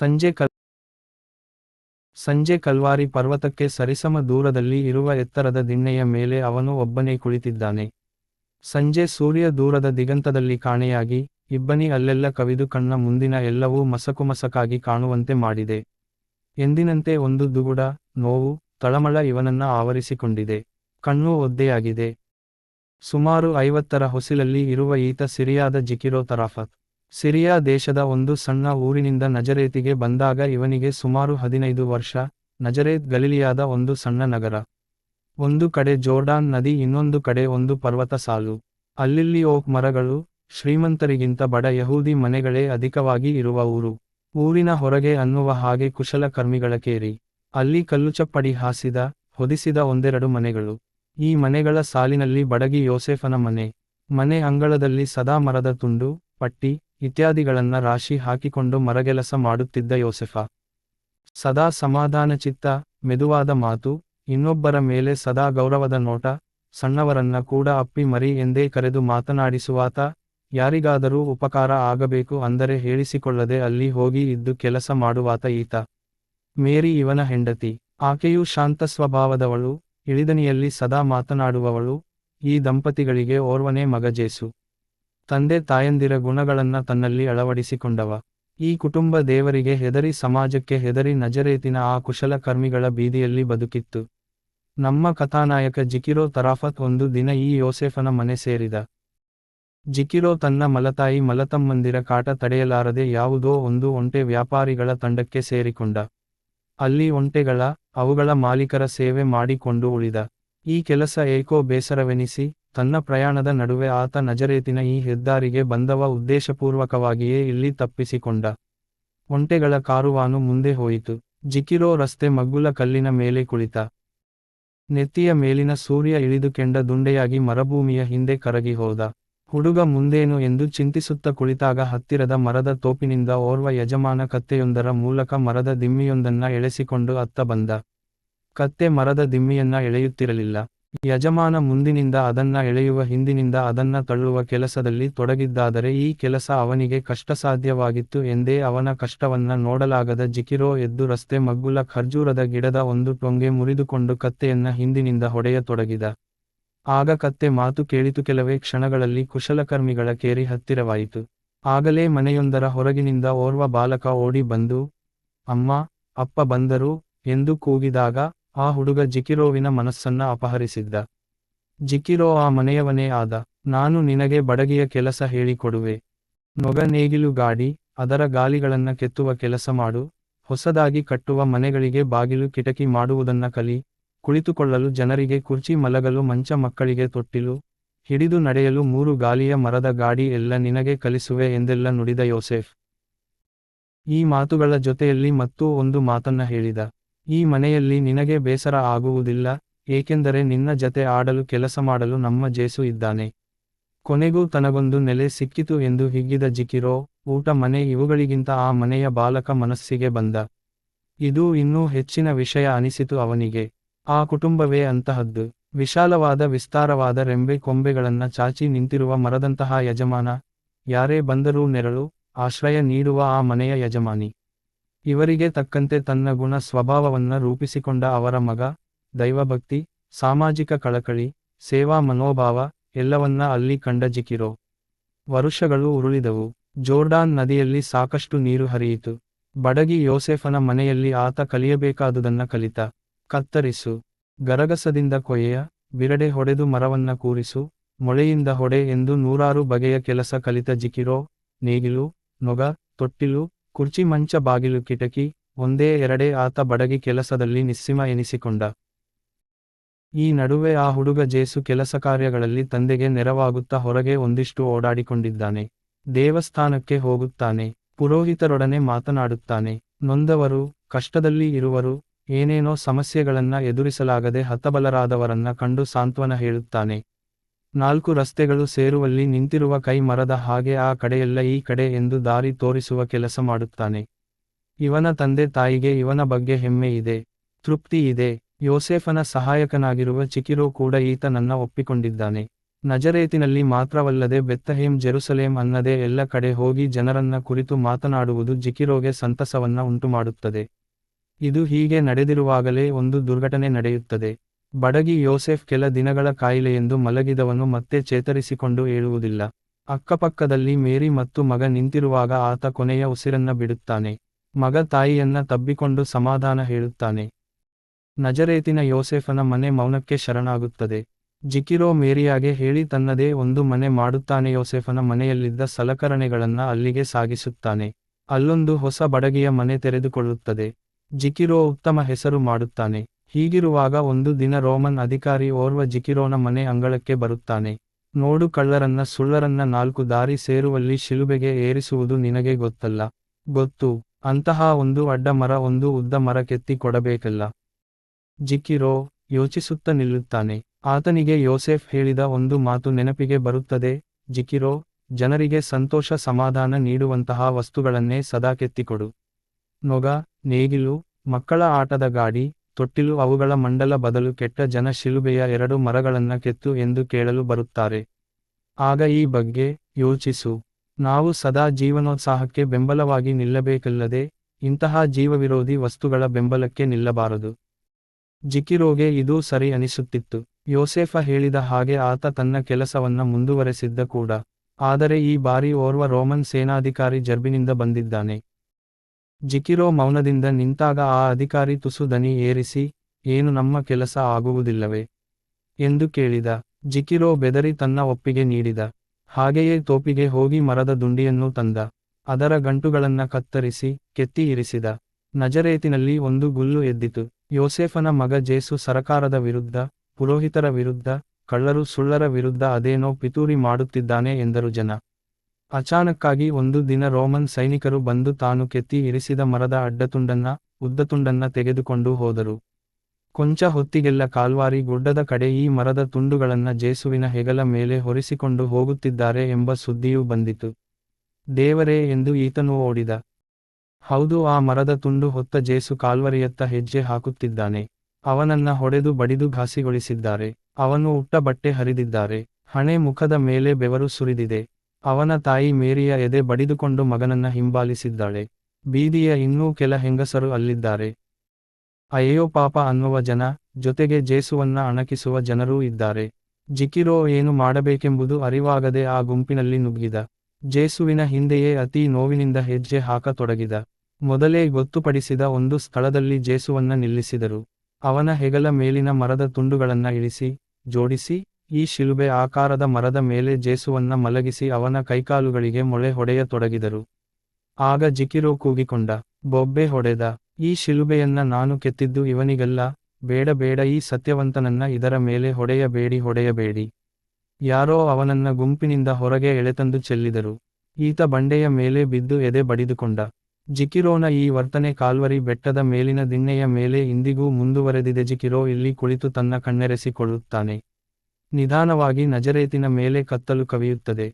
ಸಂಜೆ ಕಲ್, ಸಂಜೆ ಕಲ್ವಾರಿ ಪರ್ವತಕ್ಕೆ ಸರಿಸಮ ದೂರದಲ್ಲಿ ಇರುವ ಎತ್ತರದ ದಿಣ್ಣೆಯ ಮೇಲೆ ಅವನು ಒಬ್ಬನೇ ಕುಳಿತಿದ್ದಾನೆ. ಸಂಜೆ ಸೂರ್ಯ ದೂರದ ದಿಗಂತದಲ್ಲಿ ಕಾಣೆಯಾಗಿ, ಇಬ್ಬನಿ ಅಲ್ಲೆಲ್ಲ ಕವಿದು ಕಣ್ಣ ಮುಂದಿನ ಎಲ್ಲವೂ ಮಸಕುಮಸಕಾಗಿ ಕಾಣುವಂತೆ ಮಾಡಿದೆ. ಎಂದಿನಂತೆ ಒಂದು ದುಗುಡ, ನೋವು, ತಳಮಳ ಇವನನ್ನ ಆವರಿಸಿಕೊಂಡಿದೆ. ಕಣ್ಣು ಒದ್ದೆಯಾಗಿದೆ. ಸುಮಾರು ಐವತ್ತರ ಹೊಸಿಲಲ್ಲಿ ಇರುವ ಈತ ಸಿರಿಯಾದ ಜಿಕಿರೋ ತರಾಫತ್. ಸಿರಿಯಾ ದೇಶದ ಒಂದು ಸಣ್ಣ ಊರಿನಿಂದ ನಜರೇತಿಗೆ ಬಂದಾಗ ಇವನಿಗೆ ಸುಮಾರು ಹದಿನೈದು ವರ್ಷ, ನಜರೇತ್ ಗಲಿಲಿಯಾದ ಒಂದು ಸಣ್ಣ ನಗರ. ಒಂದು ಕಡೆ ಜೋರ್ಡಾನ್ ನದಿ, ಇನ್ನೊಂದು ಕಡೆ ಒಂದು ಪರ್ವತ ಸಾಲು. ಅಲ್ಲಿಲ್ಲಿ ಓಕ್ ಮರಗಳು, ಶ್ರೀಮಂತರಿಗಿಂತ ಬಡ ಯಹೂದಿ ಮನೆಗಳೇ ಅಧಿಕವಾಗಿ ಇರುವ ಊರು. ಊರಿನ ಹೊರಗೆ ಅನ್ನುವ ಹಾಗೆ ಕುಶಲಕರ್ಮಿಗಳ ಕೇರಿ. ಅಲ್ಲಿ ಕಲ್ಲುಚಪ್ಪಡಿ ಹಾಸಿದ, ಹೊದಿಸಿದ ಒಂದೆರಡು ಮನೆಗಳು. ಈ ಮನೆಗಳ ಸಾಲಿನಲ್ಲಿ ಬಡಗಿ ಯೋಸೆಫನ ಮನೆ. ಮನೆ ಅಂಗಳದಲ್ಲಿ ಸದಾ ಮರದ ತುಂಡು, ಪಟ್ಟಿ ಇತ್ಯಾದಿಗಳನ್ನ ರಾಶಿ ಹಾಕಿಕೊಂಡು ಮರಗೆಲಸ ಮಾಡುತ್ತಿದ್ದ ಯೋಸೆಫ. ಸದಾ ಸಮಾಧಾನಚಿತ್ತ, ಮೆದುವಾದ ಮಾತು, ಇನ್ನೊಬ್ಬರ ಮೇಲೆ ಸದಾ ಗೌರವದ ನೋಟ, ಸಣ್ಣವರನ್ನ ಕೂಡ ಅಪ್ಪಿ ಮರಿ ಎಂದೇ ಕರೆದು ಮಾತನಾಡಿಸುವಾತ, ಯಾರಿಗಾದರೂ ಉಪಕಾರ ಆಗಬೇಕು ಅಂದರೆ ಹೇಳಿಸಿಕೊಳ್ಳದೆ ಅಲ್ಲಿ ಹೋಗಿ ಇದ್ದು ಕೆಲಸ ಮಾಡುವಾತ ಈತ. ಮೇರಿ ಇವನ ಹೆಂಡತಿ. ಆಕೆಯು ಶಾಂತ ಸ್ವಭಾವದವಳು, ಇಳಿದನಿಯಲ್ಲಿ ಸದಾ ಮಾತನಾಡುವವಳು, ಈ ದಂಪತಿಗಳಿಗೆ ಓರ್ವನೇ ಮಗ ಜೇಸು. ತಂದೆ ತಾಯಂದಿರ ಗುಣಗಳನ್ನ ತನ್ನಲ್ಲಿ ಅಳವಡಿಸಿಕೊಂಡವ. ಈ ಕುಟುಂಬ ದೇವರಿಗೆ ಹೆದರಿ ಸಮಾಜಕ್ಕೆ ಹೆದರಿ ನಜರೇತಿನ ಆ ಕುಶಲ ಕರ್ಮಿಗಳ ಬೀದಿಯಲ್ಲಿ ಬದುಕಿತ್ತು. ನಮ್ಮ ಕಥಾನಾಯಕ ಜಿಕಿರೋ ತರಾಫತ್ ಒಂದು ದಿನ ಈ ಯೋಸೆಫನ ಮನೆ ಸೇರಿದ. ಜಿಕಿರೋ ತನ್ನ ಮಲತಾಯಿ ಮಲತಮ್ಮಂದಿರ ಕಾಟ ತಡೆಯಲಾರದೆ ಯಾವುದೋ ಒಂದು ಒಂಟೆ ವ್ಯಾಪಾರಿಗಳ ತಂಡಕ್ಕೆ ಸೇರಿಕೊಂಡ. ಅಲ್ಲಿ ಒಂಟೆಗಳ, ಅವುಗಳ ಮಾಲೀಕರ ಸೇವೆ ಮಾಡಿಕೊಂಡು ಉಳಿದ. ಈ ಕೆಲಸ ಏಕೋ ಬೇಸರವೆನಿಸಿ ತನ್ನ ಪ್ರಯಾಣದ ನಡುವೆ ಆತ ನಜರೇತಿನ ಈ ಹೆದ್ದಾರಿಗೆ ಬಂದವ ಉದ್ದೇಶಪೂರ್ವಕವಾಗಿಯೇ ಇಲ್ಲಿ ತಪ್ಪಿಸಿಕೊಂಡ. ಒಂಟೆಗಳ ಕಾರುವಾನು ಮುಂದೆ ಹೋಯಿತು. ಜಿಕಿರೋ ರಸ್ತೆ ಮಗ್ಗುಲ ಕಲ್ಲಿನ ಮೇಲೆ ಕುಳಿತ. ನೆತ್ತಿಯ ಮೇಲಿನ ಸೂರ್ಯ ಇಳಿದು ಕೆಂಡ ದುಂಡೆಯಾಗಿ ಮರಭೂಮಿಯ ಹಿಂದೆ ಕರಗಿ ಹೋದ. ಹುಡುಗ ಮುಂದೇನು ಎಂದು ಚಿಂತಿಸುತ್ತ ಕುಳಿತಾಗ ಹತ್ತಿರದ ಮರದ ತೋಪಿನಿಂದ ಓರ್ವ ಯಜಮಾನ ಕತ್ತೆಯೊಂದರ ಮೂಲಕ ಮರದ ದಿಮ್ಮಿಯೊಂದನ್ನ ಎಳೆಸಿಕೊಂಡು ಅತ್ತ ಬಂದ. ಕತ್ತೆ ಮರದ ದಿಮ್ಮಿಯನ್ನ ಎಳೆಯುತ್ತಿರಲಿಲ್ಲ. ಯಜಮಾನ ಮುಂದಿನಿಂದ ಅದನ್ನ ಎಳೆಯುವ, ಹಿಂದಿನಿಂದ ಅದನ್ನ ತಳ್ಳುವ ಕೆಲಸದಲ್ಲಿ ತೊಡಗಿದ್ದಾದರೆ ಈ ಕೆಲಸ ಅವನಿಗೆ ಕಷ್ಟಸಾಧ್ಯವಾಗಿತ್ತು ಎಂದೇ ಅವನ ಕಷ್ಟವನ್ನ ನೋಡಲಾಗದ ಜಿಕಿರೋ ಎದ್ದು ರಸ್ತೆ ಮಗ್ಗುಲ ಖರ್ಜೂರದ ಗಿಡದ ಒಂದು ಟೊಂಗೆ ಮುರಿದುಕೊಂಡು ಕತ್ತೆಯನ್ನ ಹಿಂದಿನಿಂದ ಹೊಡೆಯತೊಡಗಿದ. ಆಗ ಕತ್ತೆ ಮಾತು ಕೇಳಿತು, ಕೆಲವೇ ಕ್ಷಣಗಳಲ್ಲಿ ಕುಶಲಕರ್ಮಿಗಳ ಕೇರಿ ಹತ್ತಿರವಾಯಿತು. ಆಗಲೇ ಮನೆಯೊಂದರ ಹೊರಗಿನಿಂದ ಓರ್ವ ಬಾಲಕ ಓಡಿ ಬಂದು, ಅಮ್ಮ, ಅಪ್ಪ ಬಂದರು? ಎಂದು ಕೂಗಿದಾಗ ಆ ಹುಡುಗ ಜಿಕಿರೋವಿನ ಮನಸ್ಸನ್ನ ಅಪಹರಿಸಿದ್ದ. ಜಿಕಿರೋ ಆ ಮನೆಯವನೇ ಆದ. ನಾನು ನಿನಗೆ ಬಡಗಿಯ ಕೆಲಸ ಹೇಳಿಕೊಡುವೆ. ನೊಗ ನೇಗಿಲು ಗಾಡಿ, ಅದರ ಗಾಲಿಗಳನ್ನ ಕೆತ್ತುವ ಕೆಲಸ ಮಾಡು. ಹೊಸದಾಗಿ ಕಟ್ಟುವ ಮನೆಗಳಿಗೆ ಬಾಗಿಲು ಕಿಟಕಿ ಮಾಡುವುದನ್ನ ಕಲಿ. ಕುಳಿತುಕೊಳ್ಳಲು ಜನರಿಗೆ ಕುರ್ಚಿ ಮಲಗಲು ಮಂಚ ಮಕ್ಕಳಿಗೆ ತೊಟ್ಟಿಲು. ಹಿಡಿದು ನಡೆಯಲು ಮೂರು ಗಾಲಿಯ ಮರದ ಗಾಡಿ ಎಲ್ಲ ನಿನಗೆ ಕಲಿಸುವೆ ಎಂದೆಲ್ಲ ನುಡಿದ ಯೋಸೆಫ್. ಈ ಮಾತುಗಳ ಜೊತೆಯಲ್ಲಿ ಮತ್ತೂ ಒಂದು ಮಾತನ್ನ ಹೇಳಿದ. ಈ ಮನೆಯಲ್ಲಿ ನಿನಗೆ ಬೇಸರ ಆಗುವುದಿಲ್ಲ, ಏಕೆಂದರೆ ನಿನ್ನ ಜತೆ ಆಡಲು ಕೆಲಸ ಮಾಡಲು ನಮ್ಮ ಜೇಸು ಇದ್ದಾನೆ. ಕೊನೆಗೂ ತನಗೊಂದು ನೆಲೆ ಸಿಕ್ಕಿತು ಎಂದು ಹಿಗ್ಗಿದ ಜಿಕಿರೋ, ಊಟ ಮನೆ ಇವುಗಳಿಗಿಂತ ಆ ಮನೆಯ ಬಾಲಕ ಮನಸ್ಸಿಗೆ ಬಂದ. ಇದು ಇನ್ನೂ ಹೆಚ್ಚಿನ ವಿಷಯ ಅನಿಸಿತು ಅವನಿಗೆ. ಆ ಕುಟುಂಬವೇ ಅಂತಹದ್ದು. ವಿಶಾಲವಾದ ವಿಸ್ತಾರವಾದ ರೆಂಬೆ ಕೊಂಬೆಗಳನ್ನ ಚಾಚಿ ನಿಂತಿರುವ ಮರದಂತಹ ಯಜಮಾನ, ಯಾರೇ ಬಂದರೂ ನೆರಳು, ಆಶ್ರಯ ನೀಡುವ ಆ ಮನೆಯ ಯಜಮಾನಿ. ಇವರಿಗೆ ತಕ್ಕಂತೆ ತನ್ನ ಗುಣ ಸ್ವಭಾವವನ್ನ ರೂಪಿಸಿಕೊಂಡ ಅವರ ಮಗ, ದೈವಭಕ್ತಿ, ಸಾಮಾಜಿಕ ಕಳಕಳಿ, ಸೇವಾ ಮನೋಭಾವ ಎಲ್ಲವನ್ನ ಅಲ್ಲಿ ಕಂಡ ಜಿಕಿರೋ. ವರುಷಗಳು ಉರುಳಿದವು. ಜೋರ್ಡಾನ್ ನದಿಯಲ್ಲಿ ಸಾಕಷ್ಟು ನೀರು ಹರಿಯಿತು. ಬಡಗಿ ಯೋಸೆಫನ ಮನೆಯಲ್ಲಿ ಆತ ಕಲಿಯಬೇಕಾದುದನ್ನ ಕಲಿತ. ಕತ್ತರಿಸು. ಗರಗಸದಿಂದ ಕೊಯ್ಯ, ಬಿರಡೆ ಹೊಡೆದು ಮರವನ್ನ ಕೂರಿಸು. ಮೊಳೆಯಿಂದ ಹೊಡೆ ಎಂದು ನೂರಾರು ಬಗೆಯ ಕೆಲಸ ಕಲಿತ ಜಿಕಿರೋ. ನೇಗಿಲು, ನೊಗ, ತೊಟ್ಟಿಲು ಕುರ್ಚಿ ಮಂಚ ಬಾಗಿಲು ಕಿಟಕಿ, ಒಂದೇ ಎರಡೇ ಆತ ಬಡಗಿ ಕೆಲಸದಲ್ಲಿ ನಿಸ್ಸಿಮ ಎನಿಸಿಕೊಂಡ. ಈ ನಡುವೆ ಆ ಹುಡುಗ ಜೇಸು ಕೆಲಸ ಕಾರ್ಯಗಳಲ್ಲಿ ತಂದೆಗೆ ನೆರವಾಗುತ್ತಾ ಹೊರಗೆ ಒಂದಿಷ್ಟು ಓಡಾಡಿಕೊಂಡಿದ್ದಾನೆ. ದೇವಸ್ಥಾನಕ್ಕೆ ಹೋಗುತ್ತಾನೆ, ಪುರೋಹಿತರೊಡನೆ ಮಾತನಾಡುತ್ತಾನೆ. ನೊಂದವರು, ಕಷ್ಟದಲ್ಲಿ ಇರುವರು, ಏನೇನೋ ಸಮಸ್ಯೆಗಳನ್ನ ಎದುರಿಸಲಾಗದೆ ಹತಬಲರಾದವರನ್ನ ಕಂಡು ಸಾಂತ್ವನ ಹೇಳುತ್ತಾನೆ. ನಾಲ್ಕು ರಸ್ತೆಗಳು ಸೇರುವಲ್ಲಿ ನಿಂತಿರುವ ಕೈ ಮರದ ಹಾಗೆ ಆ ಕಡೆಯೆಲ್ಲ ಈ ಕಡೆ ಎಂದು ದಾರಿ ತೋರಿಸುವ ಕೆಲಸ ಮಾಡುತ್ತಾನೆ. ಇವನ ತಂದೆ ತಾಯಿಗೆ ಇವನ ಬಗ್ಗೆ ಹೆಮ್ಮೆ ಇದೆ, ತೃಪ್ತಿ ಇದೆ. ಯೋಸೇಫನ ಸಹಾಯಕನಾಗಿರುವ ಚಿಕಿರೋ ಕೂಡ ಈತ ನನ್ನ ಒಪ್ಪಿಕೊಂಡಿದ್ದಾನೆ. ನಜರೇತಿನಲ್ಲಿ ಮಾತ್ರವಲ್ಲದೆ ಬೆತ್ತಹೇಮ್, ಜೆರುಸಲೇಮ್ ಅನ್ನದೇ ಎಲ್ಲ ಕಡೆ ಹೋಗಿ ಜನರನ್ನ ಕುರಿತು ಮಾತನಾಡುವುದು ಜಿಕಿರೋಗೆ ಸಂತಸವನ್ನ ಉಂಟುಮಾಡುತ್ತದೆ. ಇದು ಹೀಗೆ ನಡೆದಿರುವಾಗಲೇ ಒಂದು ದುರ್ಘಟನೆ ನಡೆಯುತ್ತದೆ. ಬಡಗಿ ಯೋಸೆಫ್ ಕೆಲ ದಿನಗಳ ಕಾಯಿಲೆಯೆಂದು ಮಲಗಿದವನು ಮತ್ತೆ ಚೇತರಿಸಿಕೊಂಡು ಏಳುವುದಿಲ್ಲ. ಅಕ್ಕಪಕ್ಕದಲ್ಲಿ ಮೇರಿ ಮತ್ತು ಮಗ ನಿಂತಿರುವಾಗ ಆತ ಕೊನೆಯ ಉಸಿರನ್ನ ಬಿಡುತ್ತಾನೆ. ಮಗ ತಾಯಿಯನ್ನ ತಬ್ಬಿಕೊಂಡು ಸಮಾಧಾನ ಹೇಳುತ್ತಾನೆ. ನಜರೇತಿನ ಯೋಸೆಫನ ಮನೆ ಮೌನಕ್ಕೆ ಶರಣಾಗುತ್ತದೆ. ಜಿಕಿರೋ ಮೇರಿಯಾಗೆ ಹೇಳಿ ತನ್ನದೇ ಒಂದು ಮನೆ ಮಾಡುತ್ತಾನೆ ಯೋಸೆಫನ ಮನೆಯಲ್ಲಿದ್ದ ಸಲಕರಣೆಗಳನ್ನ ಅಲ್ಲಿಗೆ ಸಾಗಿಸುತ್ತಾನೆ. ಅಲ್ಲೊಂದು ಹೊಸ ಬಡಗಿಯ ಮನೆ ತೆರೆದುಕೊಳ್ಳುತ್ತದೆ. ಜಿಕಿರೋ ಉತ್ತಮ ಹೆಸರು ಮಾಡುತ್ತಾನೆ. ಹೀಗಿರುವಾಗ ಒಂದು ದಿನ ರೋಮನ್ ಅಧಿಕಾರಿ ಓರ್ವ ಜಿಕಿರೋನ ಮನೆ ಅಂಗಳಕ್ಕೆ ಬರುತ್ತಾನೆ. ನೋಡು ಕಳ್ಳರನ್ನ ಸುಳ್ಳರನ್ನ ನಾಲ್ಕು ದಾರಿ ಸೇರುವಲ್ಲಿ ಶಿಲುಬೆಗೆ ಏರಿಸುವುದು ನಿನಗೆ ಗೊತ್ತಲ್ಲ. ಗೊತ್ತು, ಅಂತಹ ಒಂದು ಅಡ್ಡ ಮರ ಒಂದು ಉದ್ದ ಮರ ಕೆತ್ತಿ ಕೊಡಬೇಕಲ್ಲ. ಜಿಕಿರೋ ಯೋಚಿಸುತ್ತ ನಿಲ್ಲುತ್ತಾನೆ. ಆತನಿಗೆ ಯೋಸೆಫ್ ಹೇಳಿದ ಒಂದು ಮಾತು ನೆನಪಿಗೆ ಬರುತ್ತದೆ. ಜಿಕಿರೋ, ಜನರಿಗೆ ಸಂತೋಷ ಸಮಾಧಾನ ನೀಡುವಂತಹ ವಸ್ತುಗಳನ್ನೇ ಸದಾ ಕೆತ್ತಿಕೊಡು. ನೊಗ, ನೇಗಿಲು, ಮಕ್ಕಳ ಆಟದ ಗಾಡಿ ತೊಟ್ಟಿಲು ಅವುಗಳ ಮಂಡಲ ಬದಲು ಕೆಟ್ಟ ಜನ ಶಿಲುಬೆಯ ಎರಡು ಮರಗಳನ್ನ ಕೆತ್ತು ಎಂದು ಕೇಳಲು ಬರುತ್ತಾರೆ. ಆಗ ಈ ಬಗ್ಗೆ ಯೋಚಿಸು. ನಾವು ಸದಾ ಜೀವನೋತ್ಸಾಹಕ್ಕೆ ಬೆಂಬಲವಾಗಿ ನಿಲ್ಲಬೇಕಲ್ಲದೆ, ಇಂತಹ ಜೀವವಿರೋಧಿ ವಸ್ತುಗಳ ಬೆಂಬಲಕ್ಕೆ ನಿಲ್ಲಬಾರದು. ಜಿಕಿರೋಗೆ ಇದೂ ಸರಿ ಅನಿಸುತ್ತಿತ್ತು. ಯೋಸೆಫ ಹೇಳಿದ ಹಾಗೆ ಆತ ತನ್ನ ಕೆಲಸವನ್ನ ಮುಂದುವರೆಸಿದ್ದ ಕೂಡ. ಆದರೆ ಈ ಬಾರಿ ಓರ್ವ ರೋಮನ್ ಸೇನಾಧಿಕಾರಿ ಜರ್ಬಿನಿಂದ ಬಂದಿದ್ದಾನೆ. ಜಿಕಿರೋ ಮೌನದಿಂದ ನಿಂತಾಗ ಆ ಅಧಿಕಾರಿ ತುಸು ದನಿ ಏರಿಸಿ, ಏನು ನಮ್ಮ ಕೆಲಸ ಆಗುವುದಿಲ್ಲವೇ? ಎಂದು ಕೇಳಿದ. ಜಿಕಿರೋ ಬೆದರಿ ತನ್ನ ಒಪ್ಪಿಗೆ ನೀಡಿದ. ಹಾಗೆಯೇ ತೋಪಿಗೆ ಹೋಗಿ ಮರದ ದುಂಡಿಯನ್ನು ತಂದ. ಅದರ ಗಂಟುಗಳನ್ನ ಕತ್ತರಿಸಿ, ಕೆತ್ತಿ ಇರಿಸಿದ. ನಜರೇತಿನಲ್ಲಿ ಒಂದು ಗುಲ್ಲು ಎದ್ದಿತು. ಯೋಸೇಫನ ಮಗ ಜೇಸು ಸರಕಾರದ ವಿರುದ್ಧ, ಪುರೋಹಿತರ ವಿರುದ್ಧ, ಕಳ್ಳರು ಸುಳ್ಳರ ವಿರುದ್ಧ ಅದೇನೋ ಪಿತೂರಿ ಮಾಡುತ್ತಿದ್ದಾನೆ ಎಂದರು ಜನ. ಅಚಾನಕ್ಕಾಗಿ ಒಂದು ದಿನ ರೋಮನ್ ಸೈನಿಕರು ಬಂದು ತಾನು ಕೆತ್ತಿ ಇರಿಸಿದ ಮರದ ಅಡ್ಡತುಂಡನ್ನ, ಉದ್ದತುಂಡನ್ನ ತೆಗೆದುಕೊಂಡು ಹೋದರು. ಕೊಂಚ ಹೊತ್ತಿಗೆಲ್ಲ ಕಾಲ್ವಾರಿ ಗುಡ್ಡದ ಕಡೆ ಈ ಮರದ ತುಂಡುಗಳನ್ನ ಜೇಸುವಿನ ಹೆಗಲ ಮೇಲೆ ಹೊರಿಸಿಕೊಂಡು ಹೋಗುತ್ತಿದ್ದಾರೆ ಎಂಬ ಸುದ್ದಿಯೂ ಬಂದಿತು. ದೇವರೇ ಎಂದು ಈತನು ಓಡಿದ. ಹೌದು, ಆ ಮರದ ತುಂಡು ಹೊತ್ತ ಜೇಸು ಕಾಲ್ವರಿಯತ್ತ ಹೆಜ್ಜೆ ಹಾಕುತ್ತಿದ್ದಾನೆ. ಅವನನ್ನ ಹೊಡೆದು ಬಡಿದು ಘಾಸಿಗೊಳಿಸಿದ್ದಾರೆ. ಅವನು ಉಟ್ಟ ಬಟ್ಟೆ ಹರಿದಿದ್ದಾರೆ. ಹಣೆ ಮುಖದ ಮೇಲೆ ಬೆವರು ಸುರಿದಿದೆ. ಅವನ ತಾಯಿ ಮೇರಿಯ ಎದೆ ಬಡಿದುಕೊಂಡು ಮಗನನ್ನ ಹಿಂಬಾಲಿಸಿದ್ದಾಳೆ. ಬೀದಿಯ ಇನ್ನೂ ಕೆಲ ಹೆಂಗಸರು ಅಲ್ಲಿದ್ದಾರೆ. ಅಯ್ಯೋ ಪಾಪ ಅನ್ನುವ ಜನ, ಜೊತೆಗೆ ಜೇಸುವನ್ನ ಅಣಕಿಸುವ ಜನರೂ ಇದ್ದಾರೆ. ಜಿಕಿರೋ ಏನು ಮಾಡಬೇಕೆಂಬುದು ಅರಿವಾಗದೆ ಆ ಗುಂಪಿನಲ್ಲಿ ನುಗ್ಗಿದ. ಜೇಸುವಿನ ಹಿಂದೆಯೇ ಅತೀ ನೋವಿನಿಂದ ಹೆಜ್ಜೆ ಹಾಕತೊಡಗಿದ. ಮೊದಲೇ ಗೊತ್ತುಪಡಿಸಿದ ಒಂದು ಸ್ಥಳದಲ್ಲಿ ಜೇಸುವನ್ನ ನಿಲ್ಲಿಸಿದರು. ಅವನ ಹೆಗಲ ಮೇಲಿನ ಮರದ ತುಂಡುಗಳನ್ನ ಇಳಿಸಿ, ಜೋಡಿಸಿ ಈ ಶಿಲುಬೆ ಆಕಾರದ ಮರದ ಮೇಲೆ ಜೇಸುವನ್ನ ಮಲಗಿಸಿ ಅವನ ಕೈಕಾಲುಗಳಿಗೆ ಮೊಳೆ ಹೊಡೆಯತೊಡಗಿದರು. ಆಗ ಜಿಕಿರೋ ಕೂಗಿಕೊಂಡ, ಬೊಬ್ಬೆ ಹೊಡೆದ, ಈ ಶಿಲುಬೆಯನ್ನ ನಾನು ಕೆತ್ತಿದ್ದು ಇವನಿಗಲ್ಲ, ಬೇಡ ಬೇಡ ಈ ಸತ್ಯವಂತನನ್ನ ಇದರ ಮೇಲೆ ಹೊಡೆಯಬೇಡಿ ಹೊಡೆಯಬೇಡಿ. ಯಾರೋ ಅವನನ್ನ ಗುಂಪಿನಿಂದ ಹೊರಗೆ ಎಳೆತಂದು ಚೆಲ್ಲಿದರು. ಈತ ಬಂಡೆಯ ಮೇಲೆ ಬಿದ್ದು ಎದೆ ಬಡಿದುಕೊಂಡ. ಜಿಕಿರೋನ ಈ ವರ್ತನೆ ಕಾಲ್ವರಿ ಬೆಟ್ಟದ ಮೇಲಿನ ದಿಣ್ಣೆಯ ಮೇಲೆ ಇಂದಿಗೂ ಮುಂದುವರೆದಿದೆ. ಜಿಕಿರೋ ಇಲ್ಲಿ ಕುಳಿತು ತನ್ನ ಕಣ್ಣೆರೆಸಿಕೊಳ್ಳುತ್ತಾನೆ ನಿಧಾನವಾಗಿ ನಜರೇತಿನ ಮೇಲೆ ಕತ್ತಲು ಕವಿಯುತ್ತದೆ.